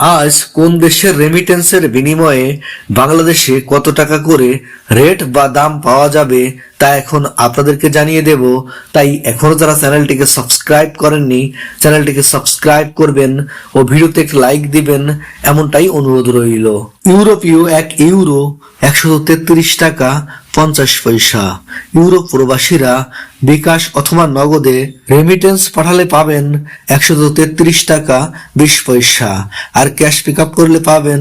আজ কোন দেশের রেমিটেন্সের বিনিময়ে বাংলাদেশে কত টাকা করে রেট বা দাম পাওয়া যাবে তা এখন আপনাদেরকে জানিয়ে দেব। তাই এখনও যারা চ্যানেলটিকে সাবস্ক্রাইব করেননি, চ্যানেলটিকে সাবস্ক্রাইব করবেন ও ভিডিওতে লাইক দিবেন, এমনটাই অনুরোধ রইল। ইউরোপীয় এক ইউরো একশো তেত্রিশ টাকা পঞ্চাশ পয়সা। ইউরোপ প্রবাসীরা বিকাশ অথবা নগদে রেমিটেন্স পাঠালে পাবেন একশত তেত্রিশ টাকা বিশ পয়সা। আর ক্যাশ পিক আপ করলে পাবেন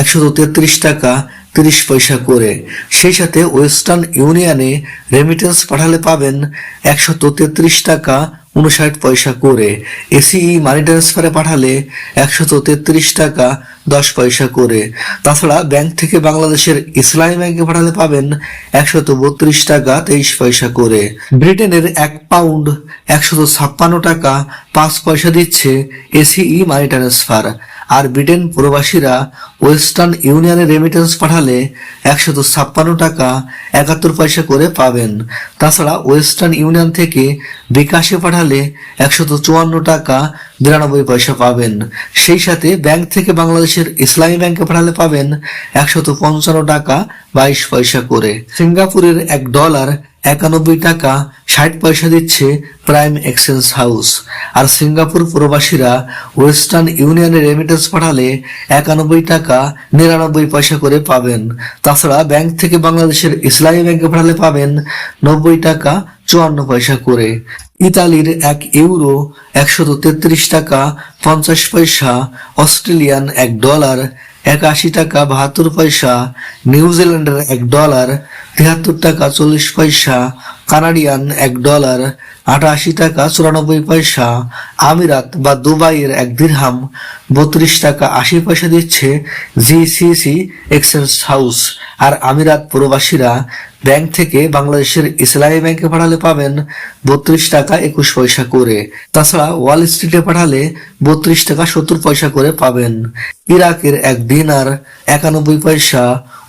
একশত তেত্রিশ টাকা তিরিশ পয়সা করে। সেই সাথে ওয়েস্টার্ন ইউনিয়নে রেমিটেন্স পাঠালে পাবেন একশত তেত্রিশ টাকা উনষাট পয়সা করে এসিই মানি ট্রান্সফারে পাঠালে একশত তেত্রিশ টাকা, দশ পয়সা করে। তাছাড়া ব্যাংক থেকে বাংলাদেশের ইসলামী ব্যাংকে পাঠালে পাবেন একশত বত্রিশ টাকা, তেইশ পয়সা করে। ব্রিটেনের এক পাউন্ড একশত ছাপ্পান্ন টাকা, পাঁচ পয়সা দিচ্ছে এসিই মানি ট্রান্সফার। আর ব্রিটেন প্রবাসীরা ওয়েস্টার্ন ইউনিয়নে রেমিটেন্স পাঠালে একশত ছাপ্পান্ন টাকা, একাত্তর পয়সা করে পাবেন। তাছাড়া ওয়েস্টার্ন ইউনিয়ন থেকে বিকাশে পাঠালে একশত চুয়ান্ন টাকা বিরানব্বই পয়সা পাবেন। সেই সাথে ব্যাংক থেকে বাংলাদেশের ইসলামী ব্যাংকে পাঠালে পাবেন একশত পঞ্চান্ন টাকা বাইশ পয়সা করে। সিঙ্গাপুরের এক ডলার একানব্বই টাকা ষাট পয়সা দিচ্ছে প্রাইম এক্সচেঞ্জ হাউস। আর সিঙ্গাপুর প্রবাসীরা ওয়েস্টার্ন ইউনিয়নের রেমিটেন্স পাঠালে একানব্বই টাকা নিরানব্বই পয়সা করে পাবেন। তাছাড়া ব্যাংক থেকে বাংলাদেশের ইসলামী ব্যাংকে পাঠালে পাবেন নব্বই টাকা চুয়ান্ন পয়সা করে। ইতালির এক ইউরো একশত তেত্রিশ টাকা, পঞ্চাশ পয়সা, অস্ট্রেলিয়ান এক ডলার, একাশি টাকা, বাহাত্তর পয়সা, নিউজিল্যান্ডের এক ডলার, তিয়াত্তর টাকা, চল্লিশ পয়সা কানাডিয়ান এক ডলার আটাশি টাকা চুরানব্বই পয়সা, আমিরাত বা দুবাইয়ের এক দিরহাম বত্রিশ টাকা আশি পয়সা দিচ্ছে জিসিসি এক্সচেঞ্জ হাউস আর আমিরাত প্রবাসীরা ব্যাংক থেকে বাংলাদেশের ইসলামী ব্যাংকে পাঠালে পাবেন বত্রিশ টাকা একুশ পয়সা করে। তাছাড়া ওয়াল স্ট্রিটে পাঠালে বত্রিশ টাকা সত্তর পয়সা করে পাবেন। ইরাকের এক দিনার একানব্বই পয়সা,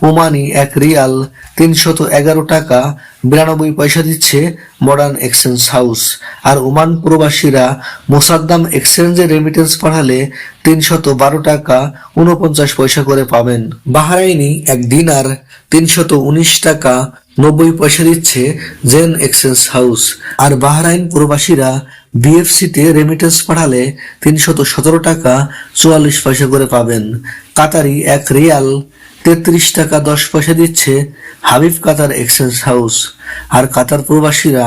ওমানি এক রিয়াল তিনশত এগারো টাকা বিরানব্বই পয়সা দিচ্ছে মডার্ন এক্সচেঞ্জ হাউস আর ওমান প্রবাসীরা মোসাদ্দাম এক্সচেঞ্জে রেমিটেন্স পাঠালে তিনশত বারো টাকা উনপঞ্চাশ পয়সা করে পাবেন। বাহারাইনি এক দিনার তিনশত উনিশ টাকা নব্বই পয়সা দিচ্ছে জেন এক্সচেঞ্জ হাউস আর বাহরাইন প্রবাসীরা বিএফসিতে রেমিটেন্স পাঠালে তিনশত সতেরো টাকা চুয়াল্লিশ পয়সা করে পাবেন। কাতারি এক রিয়াল তেত্রিশ টাকা দশ পয়সা দিচ্ছে হাবিব কাতার এক্সচেঞ্জ হাউস। আর কাতার প্রবাসীরা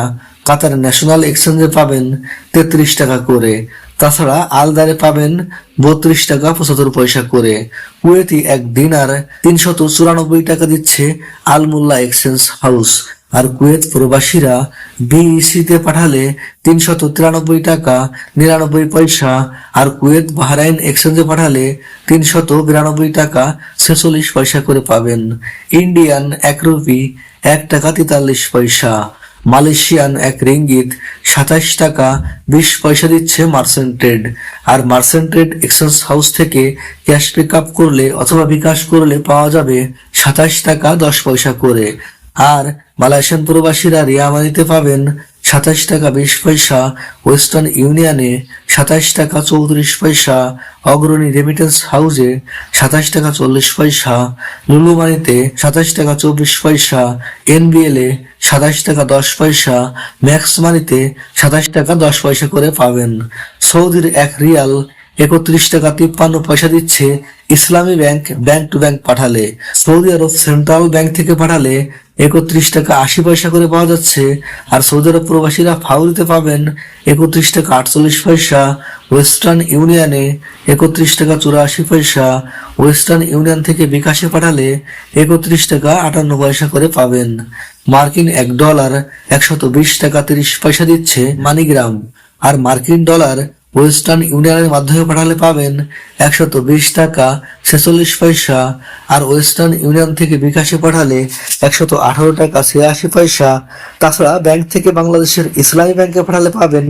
কাতার ন্যাশনাল এক্সচেঞ্জে পাবেন তেত্রিশ টাকা করে। তাছাড়া আলদারে পাবেন বত্রিশ টাকা পঁচাত্তর পয়সা করে। কুয়েতি এক দিনার তিনশত চুরানব্বই টাকা দিচ্ছে আলমুল্লা এক্সচেঞ্জ হাউস। আর কুয়েত প্রবাসীরা বিইসিতে পাঠালে তিনশত তিরানব্বই টাকা, নিরানব্বই পয়সা। আর কুয়েত বাহরাইন এক্সচেঞ্জে পাঠালে তিনশত বিরানব্বই টাকা, ছেচল্লিশ পয়সা করে পাবেন। ইন্ডিয়ান এক রুপি, এক টাকা তেতাল্লিশ পয়সা। মালয়েশিয়ান এক রিঙ্গিত সাতাশ টাকা বিশ পয়সা দিচ্ছে মার্সেন্ট ট্রেড। আর মার্সেন্ট ট্রেড এক্সচেঞ্জ হাউস থেকে ক্যাশ পিক আপ করলে অথবা বিকাশ করলে পাওয়া যাবে সাতাশ টাকা দশ পয়সা করে। আর মালয়েশিয়ান প্রবাসীরা রিয়ামানিতে পাবেন সাতাশ টাকা বিশ পয়সা, ওয়েস্টার্ন ইউনিয়নে সাতাশ টাকা চৌত্রিশ পয়সা, অগ্রণী রেমিটেন্স হাউসে সাতাশ টাকা চল্লিশ পয়সা লুলুমানিতে সাতাশ টাকা চব্বিশ পয়সা এনবিএল এ সাতাশ টাকা দশ পয়সা, ম্যাক্স মানিতে সাতাশ টাকা দশ পয়সা করে পাবেন। সৌদির এক রিয়াল একত্রিশ টাকা তিপ্পান্ন পয়সা দিচ্ছে Islami bank bank to bank পাঠালে। সৌদি আরব সেন্ট্রাল ব্যাংক থেকে পাঠালে একত্রিশ টাকা আশি পয়সা করে পাওয়া যাচ্ছে। আর সৌদি আরব প্রবাসীরা ফাউরিতে পাবেন একত্রিশ টাকা আটচল্লিশ পয়সা। ওয়েস্টার্ন ইউনিয়নে একত্রিশ টাকা চুরাশি পয়সা। ওয়েস্টার্ন ইউনিয়ন থেকে বিকাশে পাঠালে একত্রিশ টাকা আটান্ন পয়সা করে পাবেন। মার্কিন এক ডলার একশত বিশ টাকা তিরিশ পয়সা দিচ্ছে মানিগ্রাম। আর মার্কিন ডলার ওয়েস্টার্ন ইউনিয়নের মাধ্যমে পাঠালে পাবেন একশত বিশ টাকা, ছেচল্লিশ পয়সা। আর ওয়েস্টার্ন ইউনিয়ন থেকে বিকাশে পাঠালে একশত আঠারো টাকা, ছিয়াশি পয়সা। তাছাড়া ব্যাংক থেকে বাংলাদেশের ইসলামী ব্যাংকে পাঠালে পাবেন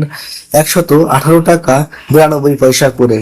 একশত আঠারো টাকা, বিরানব্বই পয়সা করে।